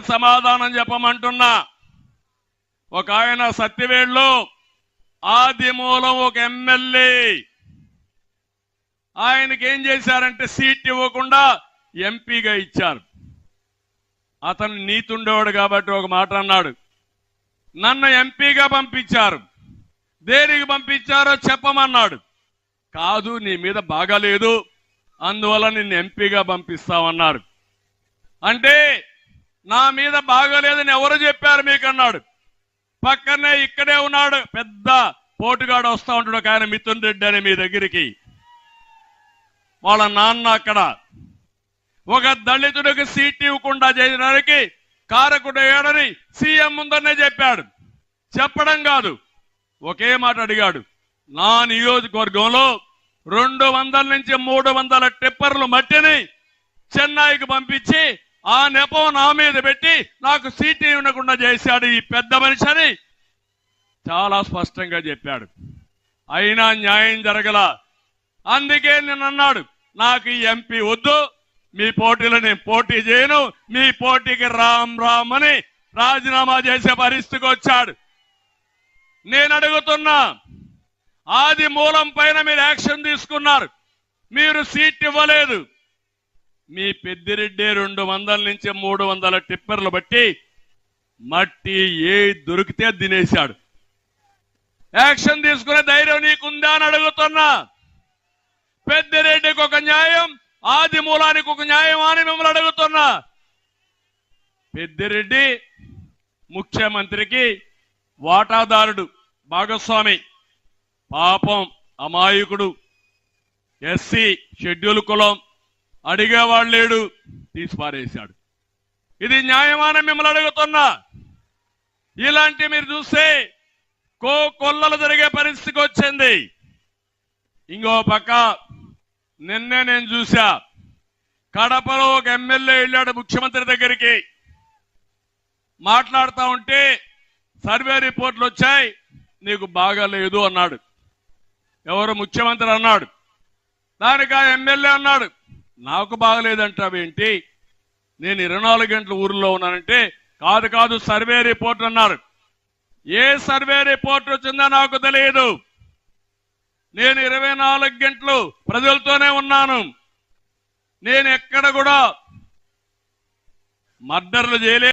సమాధానం చెప్పమంటున్నా. ఒక ఆయన సత్యవేడులో ఆది మూలం ఒక ఎమ్మెల్యే. ఆయనకి ఏం చేశారంటే సీట్ ఇవ్వకుండా ఎంపీగా ఇచ్చారు. అతను నీతుండేవాడు కాబట్టి ఒక మాట అన్నాడు. నన్ను ఎంపీగా పంపించారు. దేనికి పంపించారో చెప్పమన్నాడు. కాదు నీ మీద బాగాలేదు అందువల్ల నిన్ను ఎంపీగా పంపిస్తామన్నారు. అంటే నా మీద బాగోలేదని ఎవరు చెప్పారు మీకు అన్నాడు పక్కనే ఇక్కడే ఉన్నాడు. పెద్ద పోటుగాడు వస్తా ఉంటాడు ఒక ఆయన మిథున్ రెడ్డి అని మీ దగ్గరికి. వాళ్ళ నాన్న అక్కడ. ఒక దళితుడికి సీట్ ఇవ్వకుండా చేయడానికి కారకుడు ఏడని సీఎం ముందరనే చెప్పాడు. చెప్పడం కాదు. ఒకే మాట అడిగాడు. నా నియోజకవర్గంలో రెండు వందల నుంచి మూడు వందల టిప్పర్లు మట్టిని చెన్నైకి పంపించి ఆ నెపం నా మీద పెట్టి నాకు సీట్ ఇవ్వకుండా చేశాడు ఈ పెద్ద మనిషి అని చాలా స్పష్టంగా చెప్పాడు. అయినా న్యాయం జరగల. అందుకే నేను అన్నాడు నాకు ఈ ఎంపీ వద్దు మీ పోటీలో నేను పోటీ చేయను మీ పోటీకి రామ్ రామ్ అని రాజీనామా చేసే పరిస్థితికి వచ్చాడు. నేను అడుగుతున్నా ఆది మూలం పైన మీరు యాక్షన్ తీసుకున్నారు. మీరు సీట్ ఇవ్వలేదు. మీ పెద్దిరెడ్డి రెండు వందల నుంచి మూడు వందల టిప్పర్లు బట్టి మట్టి ఏ దొరికితే తినేశాడు. యాక్షన్ తీసుకునే ధైర్యం నీకుందా అని అడుగుతున్నా. పెద్దిరెడ్డికి ఒక న్యాయం ఆది మూలానికి ఒక న్యాయం అని మిమ్మల్ని అడుగుతున్నా. పెద్దిరెడ్డి ముఖ్యమంత్రికి వాటాదారుడు భాగస్వామి పాపం అమాయకుడు ఎస్సీ షెడ్యూల్ కులం అడిగేవాడు లేడు తీసిపారేశాడు. ఇది న్యాయమాన మిమ్మల్ని అడుగుతున్నా. ఇలాంటి మీరు చూస్తే కో కొల్లలు జరిగే పరిస్థితికి వచ్చింది. ఇంకో పక్క నిన్నే నేను చూసా కడపలో ఒక ఎమ్మెల్యే వెళ్ళాడు ముఖ్యమంత్రి దగ్గరికి. మాట్లాడుతూ ఉంటే సర్వే రిపోర్ట్లు వచ్చాయి నీకు బాగాలేదు అన్నాడు. ఎవరు ముఖ్యమంత్రి అన్నాడు. దానికి ఆ ఎమ్మెల్యే అన్నాడు నాకు బాగలేదంటావేంటి? నేను ఇరవై నాలుగు గంటలు ఊరిలో ఉన్నానంటే కాదు కాదు సర్వే రిపోర్ట్ అన్నారు. ఏ సర్వే రిపోర్ట్ వచ్చిందో నాకు తెలియదు. నేను ఇరవై నాలుగు గంటలు ప్రజలతోనే ఉన్నాను. నేను ఎక్కడ కూడా మర్డర్లు చేయలేదు